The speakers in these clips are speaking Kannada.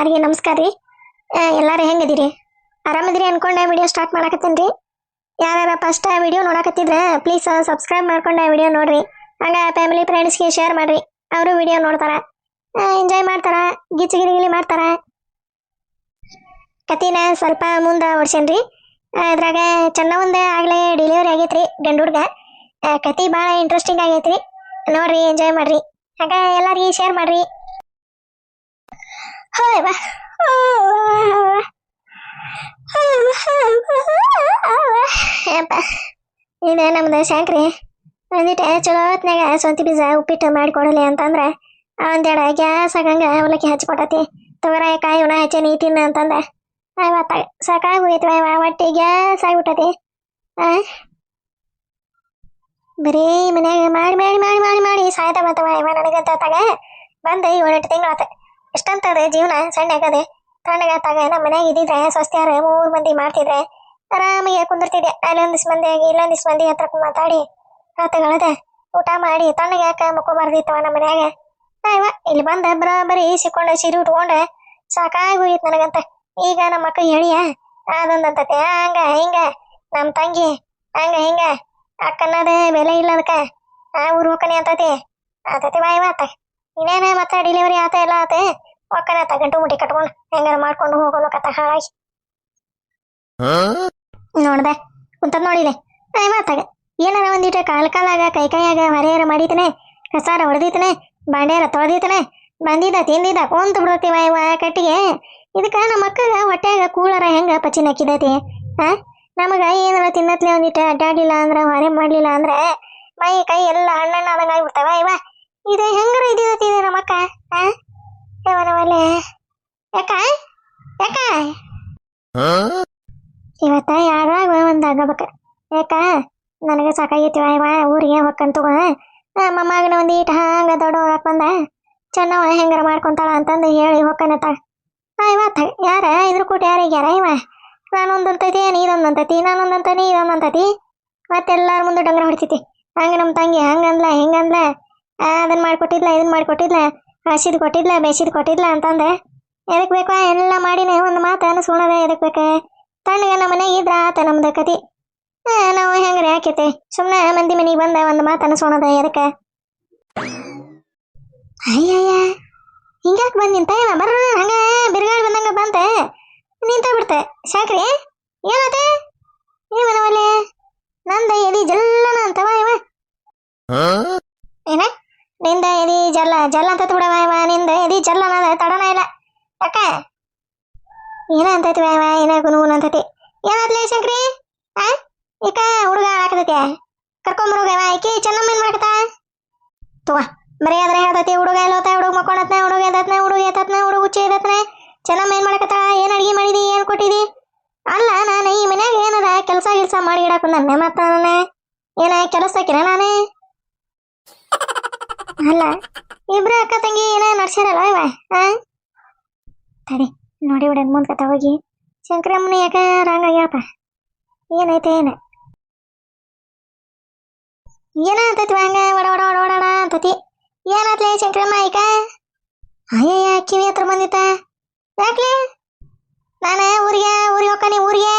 ಎಲ್ಲರಿಗೂ ನಮಸ್ಕಾರ ರೀ. ಎಲ್ಲರೂ ಹೆಂಗದಿರಿ? ಆರಾಮದಿರಿ ಅನ್ಕೊಂಡೆ ವಿಡಿಯೋ ಸ್ಟಾರ್ಟ್ ಮಾಡಕತ್ತೀನಿ ರೀ ಯಾರ್ಯಾರ ಫಸ್ಟ್ ವಿಡಿಯೋ ನೋಡಕತ್ತಿದ್ರೆ ಪ್ಲೀಸ್ ಸಬ್ಸ್ಕ್ರೈಬ್ ಮಾಡ್ಕೊಂಡೆ ವಿಡಿಯೋ ನೋಡ್ರಿ. ಹಂಗ ಫ್ಯಾಮಿಲಿ ಫ್ರೆಂಡ್ಸ್ಗೆ ಶೇರ್ ಮಾಡಿರಿ. ಅವರು ವಿಡಿಯೋ ನೋಡ್ತಾರೆ. ಎಂಜಾಯ್ ಮಾಡ್ತಾರೆ, ಗಿಚ್ಚಿ ಗಿಲಿ ಮಾಡ್ತಾರ. ಕತಿನ ಸ್ವಲ್ಪ ಮುಂದೆ ಓಡ್ಸೇನ್ರಿ ಅದ್ರಾಗ ಚೆನ್ನ ಒಂದು ಆಗ್ಲೇ ಡೆಲಿವರಿ ಆಗೈತ್ರಿ ಗಂಡು ಹುಡ್ಗ ಕತಿ ಭಾಳ ಇಂಟ್ರೆಸ್ಟಿಂಗ್ ಆಗೈತ್ರಿ. ನೋಡ್ರಿ ಎಂಜಾಯ್ ಮಾಡ್ರಿ. ಹಾಗೆ ಎಲ್ಲರಿಗೂ ಶೇರ್ ಮಾಡ್ರಿ. ಹೋಯ್ ಬಾ ಯಪ್ಪ ಇದು ನಮ್ದು ಶಾಂಕ್ರಿ. ಒಂದಿಟ್ಟು ಚಲೋ ಹೊತ್ನಾಗ ಸ್ವಂತಿ ಬೀಜ ಉಪ್ಪಿಟ್ಟು ಮಾಡಿಕೊಡಲಿ ಅಂತಂದ್ರೆ ಒಂದೆರಡು ಗ್ಯಾಸ್ ಆಗಂಗ ಅವಲಕ್ಕಿ ಹಚ್ಕೊಟ್ಟತಿ. ತೊಗರ ಕಾಯಿ, ಉಣ ಹಚ್ಚೇನಿ, ತಿನ್ನ ಅಂತಂದ. ಅವತ್ತ ಸಾಕಾಗಿ ಹೋಗೈತಿ ಹೊಟ್ಟೆ ಗ್ಯಾಸ್ ಆಗ್ಬಿಟ್ಟತಿ. ಬರೀ ಮನ್ಯಾಗ ಮಾಡಿ ಮಾಡಿ ಮಾಡಿ ಮಾಡಿ ಮಾಡಿ ಸಾಯ್ತ ಬಂತವ ಇವ ನನಗಂತ ತಗ. ಬಂದು ಏಳೆಂಟು ತಿಂಗಳಾತ. ಎಷ್ಟಂತದ ಜೀವನ ಸಣ್ಣ ಆಗದೆ ತಣ್ಣಗಾತಾಗ ನಮ್ಮ ಮನ್ಯಾಗ ಇದ್ದಿದ್ರೆ ಸ್ವಸ್ಥ್ಯಾರ ಮೂರು ಮಂದಿ ಮಾಡ್ತಿದ್ರೆ ಆರಾಮಾಗಿ ಕುಂದಿರ್ತಿದ್ದೆ. ಅಲ್ಲೊಂದಿಸ್ ಮಂದಿ ಆಗಿ ಇಲ್ಲೊಂದಿಸ್ ಮಂದಿ ಹತ್ರ ಮಾತಾಡಿ ಆತಗಳದ ಊಟ ಮಾಡಿ ತಣ್ಣಗೆ ಯಾಕ ಮುಕ್ಕೋಬಾರ್ದಿತ್ತವ ನಮ್ಮ ಮನ್ಯಾಗ. ನಾವ ಇಲ್ಲಿ ಬಂದ ಬರೀ ಸಿಕ್ಕೊಂಡ ಸಿರಿ ಉಟ್ಕೊಂಡೆ. ಸಾಕಾಗಿ ಹೋಗಿತ್ತು ನನಗಂತ. ಈಗ ನಮ್ಮ ಅಕ್ಕ ಹೇಳಿಯ? ಅದೊಂದಂತತೆ. ಹಂಗ, ಹಿಂಗ. ನಮ್ಮ ತಂಗಿ, ಹಂಗ, ಹಿಂಗ. ಅಕ್ಕನ್ನದೇ ಬೆಲೆ ಇಲ್ಲ ಅದಕ್ಕ ಆ ಊರು ಹೋಕನಿ ಅಂತತಿ. ಆತತಿ ಬಾಯ್ ಮಾತ. ಇನ್ನೇನ ಮತ್ತೆ ಡಿಲಿವರಿ ಆತ ಎಲ್ಲ ಆತ? ಒಕ್ಕನ ತಗಂಟು ಗಂಟು ಮುಟ್ಟಿ ಕಟ್ಕೊಂಡು ಹೆಂಗಾರ ಮಾಡ್ಕೊಂಡು ಕತ್ತ ಹಾಳಾಗಿ. ನೋಡ್ದೆ ಕುಂತದ್ ಆಯ್ ಮಾತಾಗ ಏನಾರ ಒಂದಿಟ್ಟು ಕಾಲ್ ಕಾಲಾಗ ಕೈ ಕೈಯಾಗ ಹೊರೆಯಾರ ಮಾಡಿತನೆ ಕಸಾರ ಹೊಡೆದಿತನೆ ಬಾಂಡ್ಯಾರ ತೊಳೆದಿತನೆ ಬಂದಿದ್ದ, ತಿಂದಿದ್ದ, ಕುಂತ ಬಿಡ್ತೀವ ಇವ ಕಟ್ಟಿಗೆ. ಇದಕ್ಕ ನಮ್ಮ ಅಕ್ಕಗ ಹೊಟ್ಯಾಗ ಕೂಳರ ಹೆಂಗ ಪಚಿನ ಹಾಕಿದೈತಿ ಹಾ ನಮಗ ಏನಾರ ತಿನ್ನತ್ಲೆ ಒಂದಿಟ್ಟು ಅಡ್ಡಾಡಿಲ್ಲ ಅಂದ್ರ, ಹೊರೆ ಮಾಡ್ಲಿಲ್ಲ ಅಂದ್ರ, ಮೈ, ಕೈ ಎಲ್ಲ ಹಣ್ಣಣ್ಣ ಆದಂಗ ಆಗ್ಬಿಡ್ತಾವ ಇವ ಇದು ಹೆಂಗಾರ ಇದಿದತಿ ಇದು ನಮ್ಮ ಅಕ್ಕ ಹಾ ಇವನವಲ್ಲೇ ಯಾಕ? ಯಾಕ? ಇವತ್ತ ಯಾರಾಗ ಒಂದ್ ಆಗಬೇಕ ಯಾಕ? ನನಗೆ ಸಾಕಾಗೈತಿ ಇವ ಊರಿಗೆ ಹೊಕ್ಕಂತ ಮೊಮ್ಮಗನ ಒಂದ್ ಈಟ ಹಂಗ ದೊಡ್ಡ ಹೋಗಕ್ ಬಂದ ಚೆನ್ನವ ಹೆಂಗಾರ ಮಾಡ್ಕೊಂತಾಳ ಅಂತಂದು ಹೇಳಿ ಹೊಕ್ಕನತ ಇವತ್ತ ಯಾರ? ಇದ್ರ ಕೂಟ ಯಾರಿಗ್ಯಾರ ಇವ? ನಾನೊಂದಂತೈತಿ ನೀದೊಂದಂತೈತಿ ನಾನೊಂದಂತನಿ ಇದೊಂದಂತೈತಿ ಮತ್ತೆಲ್ಲಾರ ಮುಂದೆ ಡಂಗ್ರ ಹೊಡಿತೈತಿ. ಹಂಗ ನಮ್ಮ ತಂಗಿ ಹಂಗಂದ್ಲ ಹಿಂಗಂದ್ಲ. ಆ, ಅದನ್ ಮಾಡ್ಕೊಟ್ಟಿದ್ಲ ಇದನ್ ಮಾಡ್ಕೊಟ್ಟಿದ್ಲ ಹಸಿದ್ ಕೊಟ್ಟಿದ್ಲ ಬೇಸಿದ್ ಕೊಟ್ಟಿದ್ಲ ಅಂತಂದೆ. ಎದಕ್ ಬೇಕಾ ಎಲ್ಲ ಮಾಡಿನೇ ಒಂದು ಮಾತು ಅನಿಸೋಣದ ಎದಕ್ ಬೇಕ? ತಣ್ಣಗೆ ನಮ್ಮ ಮನೆಗೆ ಇದ್ರ ಆತ ನಮ್ದು ಕತಿ. ನಾವು ಹೆಂಗ್ರಿ ಹಾಕೈತಿ ಸುಮ್ಮನೆ ಮಂದಿ ಮನೆಗೆ ಬಂದ ಒಂದು ಮಾತು ಅನಿಸ್ಕೊಳದ ಎದಕ್ಕೆ? ಅಯ್ಯಯ್ಯ ಹಿಂಗ್ಯಾಕೆ ಬಂದ್ ನಿಂತ? ಬರ್ರ ಹಂಗ ಬಿರುಗಾಳಿ ಬಂದಂಗ ಬಂತ. ನಿಂತ ಬಿಡ್ತೆ ಸಾಕ್ರಿ ಏನಾತೆ ಇವನವಲ್ಲೇ ನಂದ ಎದಿ ಜಲ್ಲನ ಅಂತವ ಇವ ಏನ ನಿಂದ ಎದಿ ಜಲ್ಲ ಜಲ್ಲ ಅಂತ ಬಿಡವ ನಿಂದ ಎದಿ ಜಲ್ಲನ ಅದ ತಡನ ಇಲ್ಲ. ಯಾಕ? ಏನ ಅಂತೈತಿ ಇವ ಏನ ಅಂತೈತಿ ಏನಾತ್ಲೆ ಶಂಕ್ರಿ? ಆ? ಈಕ ಹುಡುಗ ಹಾಕತೈತಿ ಕರ್ಕೊಂಬರೋಗ ಇವ ಈಕಿ ಚೆನ್ನಮ್ಮ ಏನ್ ಮಾಡ್ತಾ ತಗೋ ಬರೀ ಅದ್ರ ಹೇಳ್ತೈತಿ, ಹುಡುಗ ಎಲ್ಲೋತ ಹುಡುಗ ಮಕ್ಕೊಂಡತ್ನ, ಹುಡುಗ ಎದತ್ನ ಹುಡುಗ ಎತ್ತತ್ನ, ಹುಡುಗ ಹುಚ್ಚಿ ಎದತ್ನ ಚೆನ್ನಮ್ಮ ಏನ್ ಮಾಡಕತ್ತ? ಏನ್ ಅಡಿಗೆ ಮಾಡಿದಿ, ಏನ್ ಕೊಟ್ಟಿದಿ? ಅಲ್ಲ, ನಾನು ಈ ಮನ್ಯಾಗ ಏನದ ಕೆಲಸ ಗಿಲ್ಸ ಮಾಡಿ ಇಡಾಕ ನನ್ನ ಮತ್ತ ನಾನೇ ಏನ ಕೆಲಸ ಹಾಕಿನ ನಾನೇ? ಅಲ್ಲ, ಇಬ್ರು ಅಕ್ಕ ತಂಗಿ ಏನ ನಡ್ಸ್ಯಾರಲ್ಲ ಇವ? ಆ? ತಡಿ, ನೋಡಿ ಬಿಡ ಮುಂದ್ಕತ ಹೋಗಿ. ಶಂಕರಮ್ಮನ ಯಾಕ ರಾಂಗ್ ಆಗ್ಯಾಪ ಏನೈತೆ ಏನ? ಏನ ಅಂತೈತಿ ಹಂಗ? ಒಡ ಒಡ ಒಡ ಒಡಣ ಅಂತತಿ. ಏನಾತ್ಲೆ ಶಂಕರಮ್ಮ ಐಕ ಅಯ್ಯಯ್ಯ, ಕಿವಿ ಹತ್ರ ಬಂದಿತ್ತ? ಯಾಕೆ ನಾನು ಊರಿಗೆ ಊರಿಗೆ ಹೋಗ್ಕಾನೆ ಊರಿಗೆ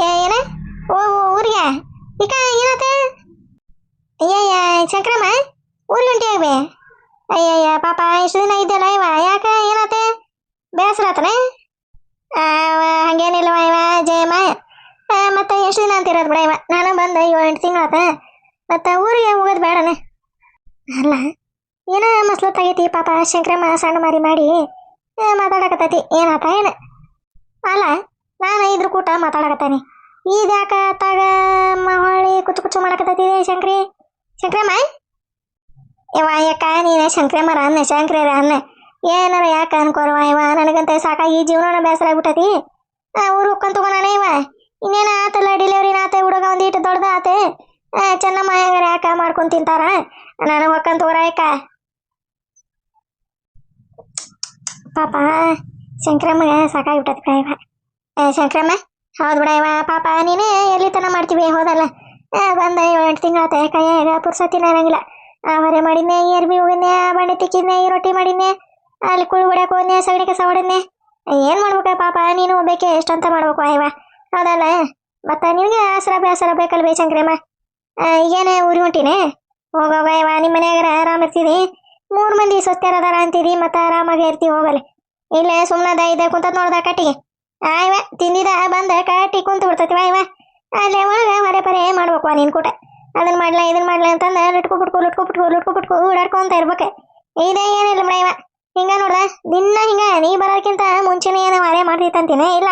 ಏ ಏನ ಓ ಓ, ಊರಿಗೆ ಈಕ ಏನತ್ತೆ ಅಯ್ಯಯ್ಯ ಶಂಕರಮ್ಮ ಊರಿಗೆ ಹೊಂಟಿ ಆಗ್ಬೆ ಅಯ್ಯಯ್ಯ ಪಾಪ ಇಷ್ಟು ದಿನ ಇದ್ದಲ್ಲ ಇವ ಯಾಕ ಏನತ್ತೆ ಬೇಸರ ಆತನೆ ಹಂಗೇನಿಲ್ಲವ ಇವ ಜಯಮ್ಮ ಆ, ಮತ್ತೆ ಎಷ್ಟು ದಿನ ಅಂತಿರೋದು ಬಿಡ ಇವ ನಾನು ಬಂದ ಏಳು ಎಂಟು ತಿಂಗಳಾತ ಊರಿಗೆ ಹೋಗೋದು ಬೇಡನೆ. ಅಲ್ಲ, ಏನ ಮಸ್ಲತ್ತಾಗೈತಿ ಪಾಪ ಶಂಕರಮ್ಮ ಸಣ್ಣ ಮಾರಿ ಮಾಡಿ ಮಾತಾಡಕತ್ತೈತಿ. ಏನಾತ, ಏನ? ಅಲ್ಲ, ನಾನು ಇದ್ರ ಕೂಟ ಮಾತಾಡಕತ್ತಾನೆ. ಇದ್ಯಾಕ ತಾಗ ಹೊಳಿ ಕುಚ್ಚು ಕುಚ್ಚು ಮಾಡಕತ್ತೈತಿ ಶಂಕ್ರಿ? ಶಂಕ್ರಮ್ಮ? ಇವ ಯಾಕ ನೀನ ಶಂಕ್ರಮ್ಮರ ಅನ್ನ ಶಂಕ್ರರ ಅನ್ನ? ಏನಾರ ಯಾಕ ಅನ್ಕೋರವ ಇವ? ನನಗಂತ ಸಾಕಾಗಿ ಈ ಜೀವನ ಬೇಸರ ಆಗ್ಬಿಟ್ಟತಿ. ಊರು ಹೋಗ್ಕೊಂತ ತಗೋಣ ಇವ? ಇನ್ನೇನ ಆತಲ್ಲ ಡಿಲಿವರಿನ ಆತ, ಹುಡುಗ ಒಂದಿಟ್ಟು ದೊಡ್ಡದ ಆತೆ ಚೆನ್ನಮ್ಮ, ಹೆಂಗಾರ? ಯಾಕ ಮಾಡ್ಕೊಂಡ್ ತಿಂತಾರ? ನಾನು ಹೊಕ್ಕಂತ ತಗೋರ ಯಾಕ ಪಾಪ, ಶಂಕರಮ್ಮಗೆ ಇವ. ಏ, ಶಂಕರಮ್ಮ, ಹೌದು ಬಿಡ ಇವ. ಪಾಪ, ನೀನೇ ಎಲ್ಲಿ ತನ ಮಾಡ್ತೀವಿ? ಹೋದಲ್ಲ. ಬಂದ ಎಂಟು ತಿಂಗಳಾತ. ಕೈಯಾಗ ಪುರ್ಸತಿ ಇರಂಗಿಲ್ಲ ಆ ಹೊರೆ ಮಾಡಿದ್ನೆ ಅರ್ಬಿ ಹೋಗಿದ್ನೆ ಆ ತಿಕ್ಕಿದ್ನೆ, ರೊಟ್ಟಿ ಮಾಡಿದ್ನೆ, ಅಲ್ಲಿ ಕುಳು ಹೊಡ್ಯಾಕ ಹೋದ್ನೆ, ಸಗಣಿ ಕಸ ಹೊಡೆದ್ನೆ ಏನ್ ಮಾಡ್ಬೇಕ ಪಾಪ? ನೀನು ಒಬ್ಬಕ್ಕೆ ಎಷ್ಟಂತ ಮಾಡ್ಬೇಕು ಅಯ್ಯವ ಹೌದಲ್ಲ? ಮತ್ತ ನಿನ್ಗೆ ಆಸರ ಬೇಸರ ಬೇಕಲ್ಲ ಬೇ ಶಂಕ್ರಮ್ಮ? ಈಗೇನೆ ಊರಿಗೆ ಹೊಂಟಿನೇ? ಹೋಗೋಗ ಯವ್ವ ನಿಮ್ಮ ಮನ್ಯಾಗರ ಆರಾಮ ಇರ್ತಿದಿ? ಮೂರ್ ಮಂದಿ ಸ್ವಸ್ಥರ ಅದಾರ ಅಂತೀರಿ ಮತ್ತ ಆರಾಮಾಗಿ ಇರ್ತೀವಿ ಹೋಗಲಿ. ಇಲ್ಲೇ ಸುಮ್ಮನದ ಇದೆ ಕುಂತ ನೋಡ್ದ ಕಟ್ಟಿಗೆ. ಆಯ್ವ ತಿಂದಿದ ಬಂದ ಕಟ್ಟಿ ಕುಂತ ಬಿಡ್ತೈತಿ ವಾಯ್ವ ಅಲ್ಲೇ ಒಳಗೆ ಮರೆ ಪರೇ ಮಾಡ್ಬೇಕು ನಿನ್ ಕೂಟ. ಅದನ್ನ ಮಾಡ್ಲಾ ಇದನ್ನ ಮಾಡ್ಲಾ ಅಂತಂದ ಲುಟ್ಕೊ ಬಿಟ್ಕೊ ಲುಟ್ಕೊ ಬಿಟ್ಕೊ ಲುಟ್ಕೊ ಬಿಟ್ಕೊ ಓಡಾಡ್ಕೊಂತ ಇರ್ಬೇಕು. ಇದೇ ಏನಿಲ್ಲ ಮಳೆಯವ ಹಿಂಗ ನೋಡ್ದ, ದಿನ ಹಿಂಗ ನೀ ಬರೋಕ್ಕಿಂತ ಮುಂಚೆನೇ ಏನೋ ಅದೇ ಮಾಡ್ತಿತ್ತಂತೀನಿ? ಇಲ್ಲ.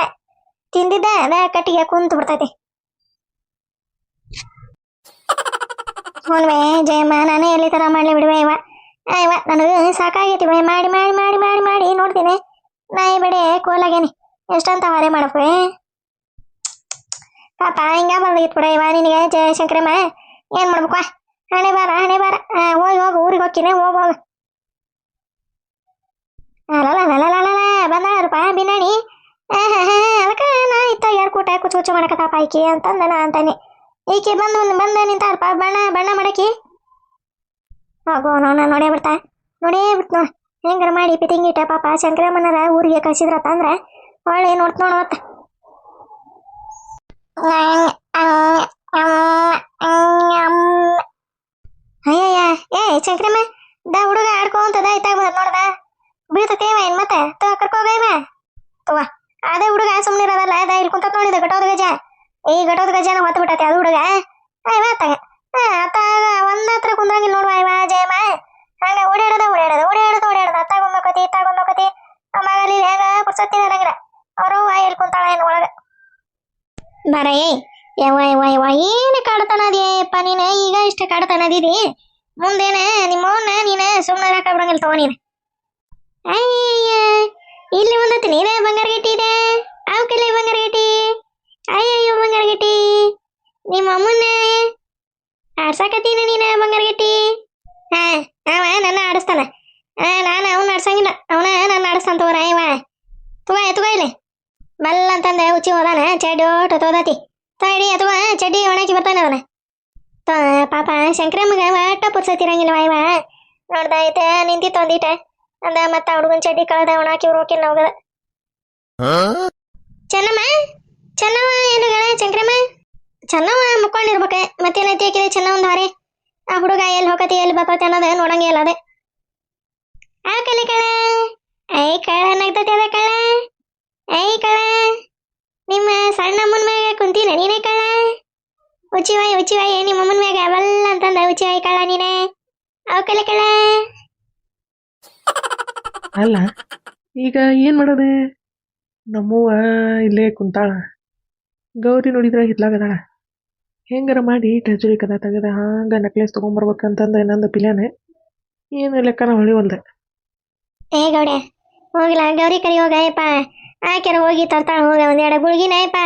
ತಿಂದಿದ್ದ ಅದ ಕಟ್ಟಿಗೆ ಕುಂತ ಬಿಡ್ತೈತಿ. ಹೋಲ್ವೇ ಜಯಮ್ಮ ನಾನೇ ಎಲ್ಲಿ ತರ ಮಾಡ್ಲಿ ಬಿಡುವೆ ಇವ? ಇವ, ನನಗೆ ಸಾಕಾಗೈತಿ ಮಾಡಿ ಮಾಡಿ ಮಾಡಿ ಮಾಡಿ ಮಾಡಿ ನೋಡ್ತೀನಿ. ನಾಯಿ ಬಿಡಿ ಕೋಲಾಗೇನಿ. ಎಷ್ಟಂತ ಹೊರೆ ಮಾಡಪ್ಪ ಪಾಪ, ಹಿಂಗ ಬಂದಾಗಿತ್ತು ಬಿಡ ಇವ. ನಿನಗೆ ಜಯಶಂಕರಮ್ಮ ಏನು ಮಾಡ್ಬೇಕು ಹಣೆ ಬಾರ ಹಣೆ ಬಾರ. ಹೋಗಿ ಹೋಗಿ, ಊರಿಗೆ ಹೋಗ್ತೀನಿ. ಹೋಗ್, ಹೋಗಿ. ಅಲ್ಲಲ್ಲ ಬಂದಾರಪ್ಪ ಬಿನ್ನಾಣಿ ಅದಕ್ಕೆ ನಾ ಇತ್ತ ಯಾರು ಕೂಟ ಕುಚ್ಚು ಕುಚ್ಚು ಮಾಡಕತ್ತಪ್ಪ ಈಕಿ ಅಂತಂದ ನಾ ಅಂತಾನೆ. ಈಕಿ ಬಂದು ಬಂದ ನಿಂತಾರಪ್ಪ ಬಣ್ಣ ಬಣ್ಣ ಮಾಡಕ್ಕೆ? ಆಗೋ ನೋಡ ನೋಡೇ ಬಿಡ್ತಾ. ನೋಡೇ ಬಿಡ್ತು ನೋಡ. ಹೆಂಗಾರ ಮಾಡಿ ಪಿತಿಂಗಿಟ್ಟ ಪಾಪ ಶಂಕರಮ್ಮನರ ಊರಿಗೆ ಕಳ್ಸಿದ್ರತ್ತ ಅಂದ್ರೆ, ಒಳ್ಳೆ ನೋಡ್ತ ನೋಡವತ್ತ ಅಯ್ಯಯ್ಯ ಏ ಶಂಕರಮ್ಮ ದಾ ಹುಡುಗ ಆಡ್ಕೊಂತದ ಇತ್ತಾಗ ನೋಡ್ದ ಬೀಳ್ತತೇವ ಏನ್ ಮತ್ತೆ ತೋ ಕರ್ಕೋಗೇವ ತವ ಅದೇ ಹುಡುಗ ಸುಮ್ಮನೆ ಇರೋದಲ್ಲ ಅದ ಇಲ್ಲಿ ಕುಂತ ನೋಡಿದ ಘಟೋದ ಗಜ ಈ ಘಟೋದ ಗಜನ ಹೊತ್ತು ಬಿಟ್ಟತಿ ಅದು ಹುಡುಗ ಅಯ್ವ ಅತ್ತಾಗ ಅತ್ತಾಗ ಒಂದ್ ಹತ್ರ ಕುಂದ್ರಂಗಿಲ್ಲ ನೋಡುವ ಅಯ್ವ ಜಯಮ್ಮ ಹಂಗ ಓಡಾಡದ ಓಡಾಡದ ಓಡಾಡದ ಓಡಾಡದ ಅತ್ತಾಗ ಒಂದೋಕತಿ ಇತ್ತಾಗ ಒಂದೋಕತಿ ಮಗಲಿ ಪುರ್ಸತ್ತಿನ ಇರಂಗಿಲ್ಲ ಅವರು ಹೇಳ್ಕೊಂತಾಳೆ ಕುಂತಾಳ ಏನು ಒಳಗ. ಬರ ಏ ಯವ್ವ ಯವ್ವ ಯವ್ವ, ಏನು ಕಾಡ್ತಾನದಿಯಪ್ಪ ನೀನು? ಈಗ ಇಷ್ಟ ಕಾಡ್ತಾನದಿದಿ? ಮುಂದೇನೆ ನಿಮ್ಮವನ್ನ ನೀನು ಸುಮ್ಮನೆ ಹಾಕ ಬಿಡಂಗಿಲ್ಲ ತಗೋ ನೀನು. ಅಯ್ಯ ಇಲ್ಲಿ ಒಂದತ್ತು ನೀನೇ ಬಂಗಾರ ಗಟ್ಟಿ ಇದೆ, ಅವಕ್ಕೆಲ್ಲ ಬಂಗಾರ ಗಟ್ಟಿ? ಅಯ್ಯಯ್ಯೋ, ಬಂಗಾರ ಗಟ್ಟಿ. ನಿಮ್ಮ ಅಮ್ಮನ್ನ ಆಡ್ಸಾಕತ್ತೀನಿ ನೀನು ಬಂಗಾರ ಗಟ್ಟಿ? ಹಾ ಅವ ನನ್ನ ಆಡಿಸ್ತಾನ. ನಾನು ಅವನ್ನ ಆಡ್ಸಂಗಿಲ್ಲ. ಅವನ ನನ್ನ ಆಡಿಸ್ತಾನ ತಗೋರ ಇವ ತುಗ ತುಗ ಇಲ್ಲಿ ಬಲ್ಲ ಅಂತಂದ ಉಚ್ಚಿ ಹೋದಾನ ಚಡ್ಡಿ ಓಟ ತೋದಾತಿ. ತಡಿ ಅಥವಾ ಚಡ್ಡಿ ಒಣಕಿ ಬರ್ತಾನೆ ಅವನ. ತ- ಪಾಪ ಶಂಕರಮ್ಮಗ ಒಟ್ಟ ಪುರ್ಸತಿರಂಗಿಲ್ಲ ವಾಯ್ವ ನೋಡ್ದ ನಿಂತಿ ಒಂದಿಟ ಅಂದ ಮತ್ತ ಹುಡುಗನ್ ಚಡ್ಡಿ ಕಳದ ಒಣಾಕಿ ಹೋಗಿಲ್ಲ ಹೋಗದ. ಚೆನ್ನಮ್ಮ? ಚೆನ್ನವ ಏನುಗಳ ಶಂಕರಮ್ಮ? ಚೆನ್ನವ ಮುಕ್ಕೊಂಡಿರ್ಬೇಕ. ಮತ್ತೇನೈತಿ ಹಾಕಿದೆ ಚೆನ್ನ ಒಂದು ಹಾರೆ. ಆ ಹುಡುಗ ಎಲ್ಲಿ ಹೋಗತಿ ಎಲ್ಲಿ ಬರ್ತೈತಿ ಅನ್ನೋದು ನೋಡಂಗೆ ಇಲ್ಲ ಅದೇ. ಆ ಕಲಿ ಕಳ ಐ ಕಳ ನಗ್ತತಿ ಅದ ಕಳ ಐ ಕಳ ನಿಮ್ಮ ಸಣ್ಣ ಅಮ್ಮನ ಮ್ಯಾಗ ಕುಂತೀನ ನೀನೇ ಕಳ. ಉಚಿವಾಯ್ ಉಚಿವಾಯ್ ನಿಮ್ಮ ಅಮ್ಮನ ಮ್ಯಾಗ ಅವಲ್ಲ ಅಂತಂದ ಉಚಿವಾಯ್ ಕಳ ನೀನೇ. ಅವ ಕಲೆ ಕಳ. ಅಲ್ಲ ಈಗ ಏನು ಮಾಡೋದು? ನಮ್ಮವ್ವ ಇಲ್ಲೇ ಕುಂತಾಳ. ಗೌರಿ ನೋಡಿದ್ರೆ ಹಿತ್ಲಾಗದಾಳ. ಹೆಂಗಾರ ಮಾಡಿ ಟಜರಿ ಕದ ತೆಗೆದ ಹಂಗ ನೆಕ್ಲೆಸ್ ತೊಗೊಂಬರ್ಬೇಕಂತಂದ ನಂದು ಪಿಲ್ಯಾನೆ. ಏನು ಲೆಕ್ಕನ ಒಂದೆ. ಏ ಗೌಡೆ ಹೋಗಿಲ್ಲ ಗೌರಿ ಕರಿ ಹೋಗ ಆಕೆರ ಹೋಗಿ ತರ್ತಾಳ ಹೋಗ ಒಂದೆರಡು ಗುಳ್ಗಿನ ಯಪ್ಪ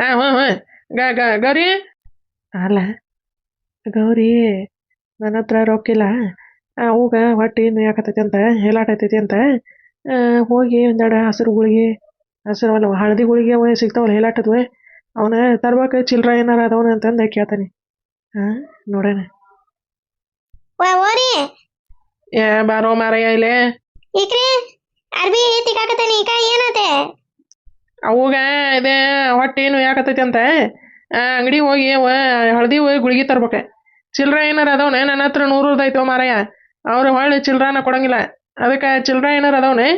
ಹಾಂ ಹಾ ಹ್ಞೂ ಗ ಗ ಗೌರಿ? ಅಲ್ಲ ಗೌರಿ ನನ್ನ ಹತ್ರ ರೊಕ್ಕಿಲ್ಲ. ಅವಾಗ ಹೊಟ್ಟೆ ನೋಯಾಕತ್ತೈತಿ ಅಂತ ಹೇಲಾಟೈತೈತಿ ಅಂತ. ಆ, ಹೋಗಿ ಒಂದೆರಡು ಹಸಿರು ಗುಳಿಗೆ ಹಸಿರು ಅಲ್ಲ ಹಳದಿ ಗುಳಿಗೆ ಅವ ಸಿಗ್ತಾವಲ್ಲ ಹೇಲಾಟದ್ವೆ ಅವನ ತರ್ಬೇಕು ಚಿಲ್ರ ಏನಾರ ಅದಾವನ ಅಂತಂದು ಕೇಳ್ತಾನೆ. ಹಾಂ ನೋಡೋಣ. ವಾ ಓರಿ ಏ ಬಾರೋ ಮಾರಯ್ಯ ಇಲ್ಲೇ. ಈಕ್ರಿ ಅರ್ಬಿ ತಿಕ್ಕಾಕತ್ತೇನಿ ಈಗ ಏನತೆ? ಅವಾಗ ಇದೇ ಹೊಟ್ಟೆ ಏನು ಯಾಕತ್ತೈತಿ ಅಂತ. ಅಂಗಡಿ ಹೋಗಿ ಹಳದಿ ಹೋಗಿ ಗುಳಿಗೆ ತರ್ಬೇಕು. ಚಿಲ್ರ ಏನಾರ ಅದಾವನೆ? ನನ್ನ ಹತ್ರ ನೂರದ್ದು ಐತವ ಮಾರಯ್ಯ ಅವ್ರು ಹೊಳ್ಳಿ ಚಿಲ್ರಾನ ಕೊಡಂಗಿಲ್ಲ. ಅದಕ್ಕೆ ಚಿಲ್ರ ಏನಾರ ಅದಾವನೆ?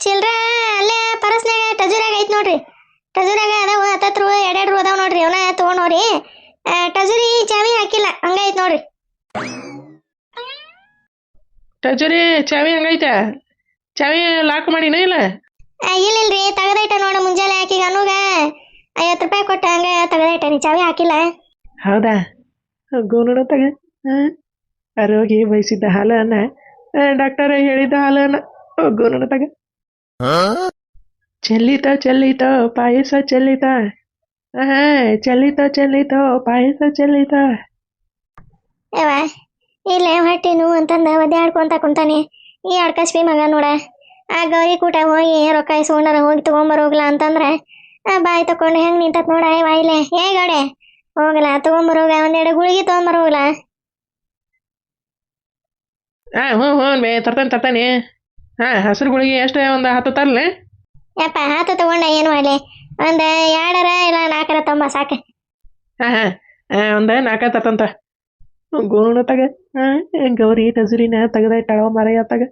ಚಿಲ್ರ ಅಲ್ಲೇ ಪರಸ್ನಾಗ ಟಜೂರಾಗ ಐತ್ ನೋಡ್ರಿ. ಟಜೂರಾಗ ಅದಾವ ಹತ್ತತ್ರ ಎರಡೆರಡು ಅದಾವ ನೋಡ್ರಿ. ಅವನ ತಗೊಂಡೋರಿ ಟಜೂರಿ ಚಾವಿ ಹಾಕಿಲ್ಲ ಹಂಗೈತ್ ನೋಡ್ರಿ. ಟಜರಿ ಚಾವಿ ಹಂಗೈತೆ? ಚಾವಿ ಲಾಕ್ ಮಾಡಿನ ಇಲ್ಲ? ಇಲ್ಲ ಇಲ್ರಿ ತಗದೈಟ ನೋಡ ಮುಂಜಾನೆ ಹಾಕಿಗ ಅನುಗ ಐವತ್ತು ರೂಪಾಯಿ ಕೊಟ್ಟ ಹಂಗ ತಗದೈತೆ ನೀ ಚಾವಿ ಹಾಕಿಲ್ಲ? ಹೌದಾ? ಗೋನೋಡ ತಗ. ಹಾಂ ಆರೋಗಿ ಬಯಸಿದ್ದ ಹಾಲನ್ನ ಡಾಕ್ಟರ್ ಹೇಳಿದ್ದ ಹಾಲನ್ನ ಗೋನೋಡ ತಗ. ಚೆಲ್ಲಿತ ಚೆಲ್ಲಿತ ಪಾಯಸ ಚೆಲ್ಲಿತ. ಚೆಲ್ಲಿತ ಚೆಲ್ಲಿತ ಪಾಯಸ ಚೆಲ್ಲಿತ. ಇಲ್ಲೇ ಹೊಟ್ಟೆ ನೋವು ಅಂತಂದ ಒದ್ದಾಡ್ಕೊಂತ ಕುಂತಾನೆ. ಈ ಅಡ್ಕಸ್ಬಿ ಮಗ ನೋಡ. ಆ ಗೌರಿ ಕೂಟ ಹೋಗಿ ರೊಕ್ಕ ಇಸ್ಕೊಂಡಾರ ಹೋಗಿ ತಗೊಂಬರೋಗ್ಲ ಅಂತಂದ್ರೆ ಆ ಬಾಯಿ ತಕೊಂಡು ಹೆಂಗ್ ನಿಂತತ್ ನೋಡ ಇಲ್ಲೇ ಏ ಗೌಡೆ ಹೋಗಲ್ಲ ತಗೊಂಬರೋಗ ಒಂದೆರಡು ಗುಳಿಗೆ ತಗೊಂಬರೋಗ್ಲ ಹಾಂ ಹ್ಞೂ ಹ್ಞೂ ಬೇ ತರ್ತಾನೆ ತರ್ತಾನೆ. ಹಾಂ ಹಸಿರು ಗುಳಿಗೆ ಎಷ್ಟು ಒಂದು ಹತ್ತು ತರ್ಲೆ. ಯಪ್ಪ ಹತ್ತು ತಗೊಂಡ ಏನು ಮಾಡಲಿ? ಒಂದು ಎರಡರ ಇಲ್ಲ ನಾಲ್ಕರ ತೊಂಬ ಸಾಕೆ. ಹಾ ಹಾ ಒಂದು ನಾಲ್ಕ ತರ್ತಂತ. ಗೋಣ ತಗ. ಗೌರಿ ನಜುರಿನ ತೆಗ್ದ ಇಟ್ಟಾಳ ಮರೆಯ ತಗ.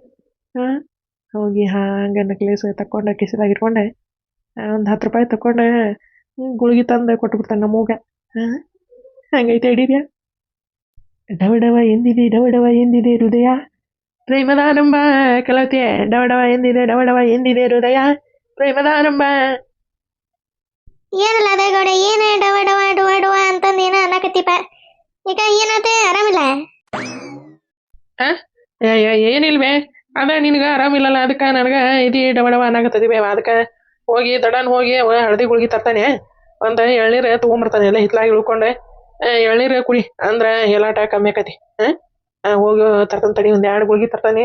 ಹೋಗಿ ಹಾಂಗೆ ನೆಕ್ಲೇಸ್ ತಕ್ಕೊಂಡೆ, ಕಿಸಿದಾಗ ಒಂದು ಹತ್ತು ರೂಪಾಯಿ ತಕೊಂಡೆ ಗುಳಿಗೆ ತಂದು ಕೊಟ್ಬಿಡ್ತಾನೆ ನಮ್ಮೂಗ ಹಂಗೈತೆ ಹಿಡೀರ್ಯಾ ಡವ ಡವ ಎಂದಿದೆ, ಡವ ಡವ ಎಂದಿದೆ ಹೃದಯ. ಪ್ರೇಮದಾನಂಬ ಕಲತೆ ಡವ ಡವ ಎಂದಿದೆ, ಡವ ಡವ ಎಂದಿದೆ ಹೃದಯ. ಪ್ರೇಮದಾನಂಬ ಏನಲ್ಲ ಅದೇ ಗೌಡ ಏನೇ ಡವ ಡವ ಡವ ಡವ ಅಂತಂದು ಏನೋ ಅನ್ನಕತ್ತಿಪ್ಪ ಈಗ ಏನಾತೆ ಆರಾಮಿಲ್ಲ? ಏ- ಏ- ಏನಿಲ್ವೇ? ಅದ ನಿನಗೆ ಆರಾಮಿಲ್ಲಲ್ಲ ಅದಕ್ಕ ನನಗ ಇದಿ ಡವ ಡವ ಅನ್ನಕತ್ತದಿ ಬೇವ ಅದಕ್ಕೆ ಹೋಗಿ ದಡನ್ ಹೋಗಿ ಅವ ಹಳದಿ ಗುಳಿಗೆ ತರ್ತಾನೆ. ಒಂದ ಎಳ್ನೀರು ತಗೊಂಬರ್ತಾನೆ ಎಲ್ಲ ಹಿತ್ಲಾಗಿ ಉಳ್ಕೊಂಡೆ ಆ, ಎಳ್ನೀರು ಕುಡಿ ಅಂದ್ರ ಎಲ್ಲಾಟ ಕಮ್ಮಿ ಆಕತಿ. ಆ ಹೋಗಿ ತರ್ತಾನೆ ತಡಿ ಒಂದ್ ಎರಡು ಗುಳಿಗೆ ತರ್ತಾನೆ.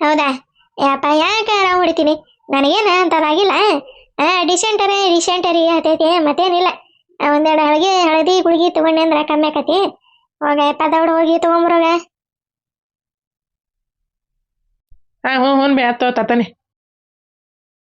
ಹೌದಾ? ಯಪ್ಪ ಯಾಕೆ ನಾವು ಹೊಡಿತೀನಿ ನನಗೇನು ಅಂತದಾಗಿಲ್ಲ. ಡಿಸೆಂಟರಿ ಡಿಸೆಂಟರಿ ಅರಿ ಮತ್ತೇನಿಲ್ಲ. ಆ, ಒಂದೆರಡು ಹಳಗೆ ಹಳದಿ ಗುಳಿಗೆ ತಗೊಂಡೆ ಅಂದ್ರೆ ಕಮ್ಮಿ ಆಕತಿ. ಹೋಗ ಯಪ್ಪ ದೌಡ್ ಹೋಗಿ ತಗೊಂಬರೋಗ. ಹಾಂ, ಹ್ಞೂ ಹ್ಞೂ, ಬೇ, ಆತು ತರ್ತಾನೆ